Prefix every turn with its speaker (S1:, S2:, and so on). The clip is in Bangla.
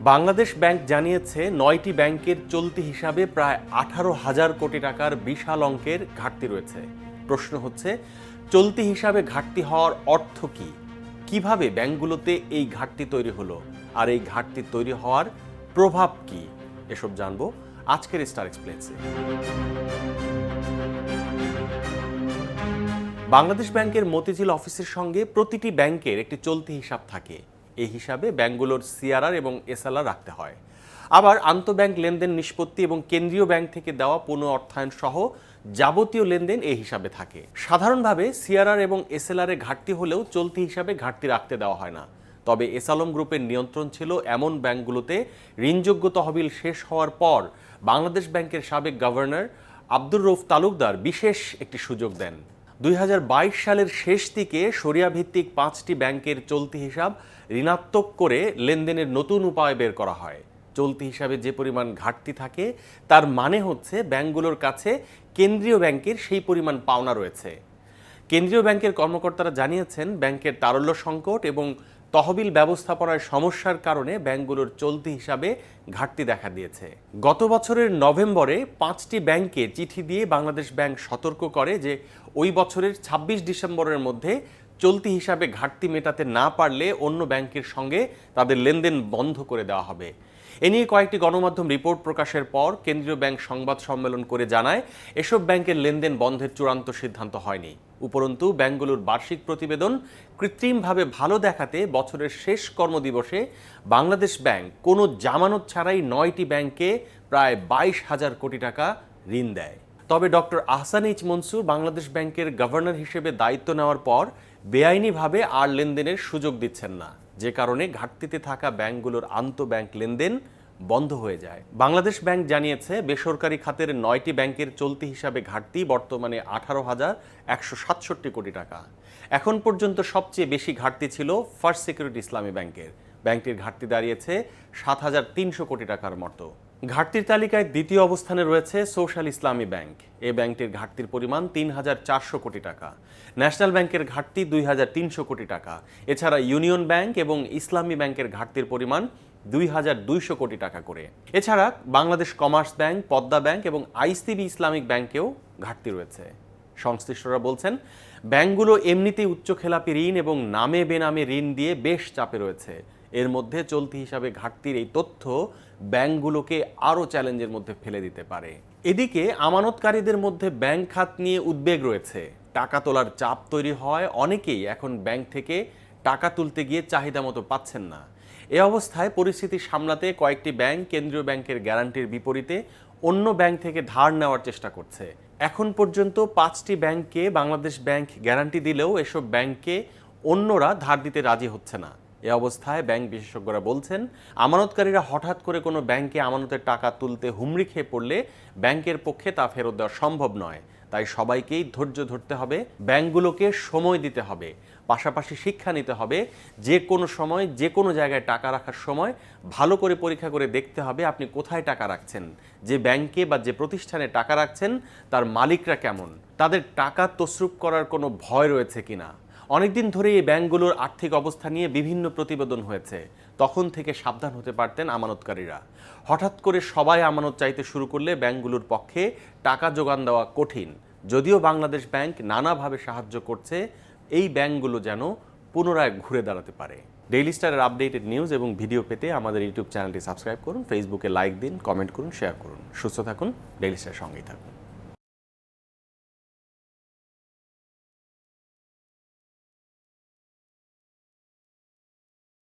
S1: বাংলাদেশ ব্যাংক জানিয়েছে নয়টি ব্যাংকের চলতি হিসাবে প্রায় আঠারো হাজার কোটি টাকার বিশাল অঙ্কের ঘাটতি রয়েছে। প্রশ্ন হচ্ছে, চলতি হিসাবে ঘাটতি হওয়ার অর্থ কি? কীভাবে ব্যাংকগুলোতে এই ঘাটতি তৈরি হলো? আর এই ঘাটতি তৈরি হওয়ার প্রভাব কি? এসব জানব আজকের স্টার এক্সপ্লেন্সে বাংলাদেশ ব্যাংকের মতিঝিল অফিসের সঙ্গে প্রতিটি ব্যাংকের একটি চলতি হিসাব থাকে। এই হিসাবে ব্যাংকগুলোর সিআরআর এবং এসএলআর রাখতে হয়। আবার আন্তঃব্যাংক লেনদেন নিষ্পত্তি এবং কেন্দ্রীয় ব্যাংক থেকে দেওয়া পুনঃ অর্থায়ন সহ যাবতীয় লেনদেন এই হিসাবে থাকে। সাধারণভাবে সিআরআর এবং এসএলআর এ ঘাটতি হলেও চলতি হিসাবে ঘাটতি রাখতে দেওয়া হয় না। তবে এসালম গ্রুপের নিয়ন্ত্রণ ছিল এমন ব্যাংকগুলোতে ঋণযোগ্য তহবিল শেষ হওয়ার পর বাংলাদেশ ব্যাংকের সাবেক গভর্নর আব্দুর রৌফ তালুকদার বিশেষ একটি সুযোগ দেন। দুই হাজার বাইশ সালের শেষ দিকে সরিয়া ভিত্তিক পাঁচটি ব্যাংকের চলতি হিসাব ঋণাত্মক করে লেনদেনের নতুন উপায় বের করা হয়। চলতি হিসাবে যে পরিমাণ ঘাটতি থাকে, তার মানে হচ্ছে ব্যাংকগুলোর কাছে কেন্দ্রীয় ব্যাংকের সেই পরিমাণ পাওনা রয়েছে। কেন্দ্রীয় ব্যাংকের কর্মকর্তারা জানিয়েছেন, ব্যাংকের তারল্য সংকট এবং তহবিল ব্যবস্থাপনায় সমস্যার কারণে ব্যাংকগুলোর চলতি হিসাবে ঘাটতি দেখা দিয়েছে। গত বছরের নভেম্বরে পাঁচটি ব্যাংকে চিঠি দিয়ে বাংলাদেশ ব্যাংক সতর্ক করে যে, ওই বছরের ২৬ ডিসেম্বরের মধ্যে চলতি হিসাবে ঘাটতি মেটাতে না পারলে অন্য ব্যাংকের সঙ্গে তাদের লেনদেন বন্ধ করে দেওয়া হবে। এ নিয়ে কয়েকটি গণমাধ্যম রিপোর্ট প্রকাশের পর কেন্দ্রীয় ব্যাংক সংবাদ সম্মেলন করে জানায়, এসব ব্যাংকের লেনদেন বন্ধের চূড়ান্ত সিদ্ধান্ত হয়নি। উপরন্তু, ব্যাংকগুলোর বার্ষিক প্রতিবেদন কৃত্রিমভাবে ভালো দেখাতে বছরের শেষ কর্মদিবসে বাংলাদেশ ব্যাংক কোনো জামানত ছাড়াই নয়টি ব্যাংকে প্রায় বাইশ হাজার কোটি টাকা ঋণ দেয়। তবে ডক্টর আহসান এইচ মনসুর বাংলাদেশ ব্যাংকের গভর্নর হিসেবে দায়িত্ব নেওয়ার পর বেআইনিভাবে আর লেনদেনের সুযোগ দিচ্ছেন না। যে কারণে ঘাটতিতে থাকা ব্যাংকগুলোর আন্তঃব্যাংক লেনদেন বন্ধ হয়ে যায়। বাংলাদেশ ব্যাংক জানিয়েছে, বেসরকারি খাতের নয়টি ব্যাংকের চলতি হিসাবে ঘাটতি বর্তমানে আঠারো হাজার একশো সাতষট্টি কোটি টাকা। এখন পর্যন্ত সবচেয়ে বেশি ঘাটতি ছিল ফার্স্ট সিকিউরিটি ইসলামী ব্যাংকের। ব্যাংকটির ঘাটতি দাঁড়িয়েছে সাত হাজার তিনশো কোটি টাকার মতো। ঘাটতির তালিকায় দ্বিতীয় অবস্থানে রয়েছে সোশ্যাল ইসলামী ব্যাংক। এ ব্যাংকটির ঘাটতির পরিমাণ তিন হাজার চারশো কোটি টাকা। ন্যাশনাল ব্যাংকের ঘাটতি দুই হাজার তিনশো কোটি টাকা। এছাড়া ইউনিয়ন ব্যাংক এবং ইসলামী ব্যাংকের ঘাটতির পরিমাণ দুই হাজার দুইশো কোটি টাকা করে। এছাড়া Bangladesh commerce bank, Padma bank এবং আইসিবি ইসলামিক ব্যাংকেও ঘাটতি রয়েছে। সংশ্লিষ্টরা বলছেন, ব্যাংকগুলো এমনিতেই উচ্চ খেলাপি ঋণ এবং নামে বেনামে ঋণ দিয়ে বেশ চাপে রয়েছে। এর মধ্যে চলতি হিসাবে ঘাটতির এই তথ্য ব্যাংকগুলোকে আরও চ্যালেঞ্জের মধ্যে ফেলে দিতে পারে। এদিকে আমানতকারীদের মধ্যে ব্যাংক খাত নিয়ে উদ্বেগ রয়েছে। টাকা তোলার চাপ তৈরি হয় অনেকেই এখন ব্যাংক থেকে টাকা তুলতে গিয়ে চাহিদা মতো পাচ্ছেন না। এ অবস্থায় পরিস্থিতি সামলাতে কয়েকটি ব্যাংক কেন্দ্রীয় ব্যাংকের গ্যারান্টির বিপরীতে অন্য ব্যাংক থেকে ধার নেওয়ার চেষ্টা করছে। এখন পর্যন্ত পাঁচটি ব্যাংককে বাংলাদেশ ব্যাংক গ্যারান্টি দিলেও এসব ব্যাংকে অন্যরা ধার দিতে রাজি হচ্ছে না। এ অবস্থায় ব্যাংক বিশেষজ্ঞরা বলছেন, আমানতকারীরা হঠাৎ করে কোনো ব্যাংকে আমানতের টাকা তুলতে হুমড়ি খেয়ে পড়লে ব্যাংকের পক্ষে তা ফেরত দেওয়া সম্ভব নয়। তাই সবাইকেই ধৈর্য ধরতে হবে, ব্যাংকগুলোকে সময় দিতে হবে, পাশাপাশি শিক্ষা নিতে হবে, যে কোনো সময়, যে কোনো জায়গায় টাকা রাখার সময় ভালো করে পরীক্ষা করে দেখতে হবে আপনি কোথায় টাকা রাখছেন, যে ব্যাংকে বা যে প্রতিষ্ঠানে টাকা রাখছেন, তার মালিকরা কেমন, তাদের টাকা তসরুপ করার কোনো ভয় রয়েছে কিনা। অনেকদিন ধরে এই ব্যাংকগুলোর আর্থিক অবস্থা নিয়ে বিভিন্ন প্রতিবেদন হয়েছে। তখন থেকে সাবধান হতে পারতেন আমানতকারীরা। হঠাৎ করে সবাই আমানত চাইতে শুরু করলে ব্যাংকগুলোর পক্ষে টাকা যোগান দেওয়া কঠিন। যদিও বাংলাদেশ ব্যাংক নানাভাবে সাহায্য করছে, এই ব্যাংকগুলো যেন পুনরায় ঘুরে দাঁড়াতে পারে। ডেইলি স্টারের আপডেটেড নিউজ এবং ভিডিও পেতে আমাদের ইউটিউব চ্যানেলটি সাবস্ক্রাইব করুন, ফেসবুকে লাইক দিন, কমেন্ট করুন, শেয়ার করুন। সুস্থ থাকুন, ডেইলি স্টার সঙ্গেই থাকুন।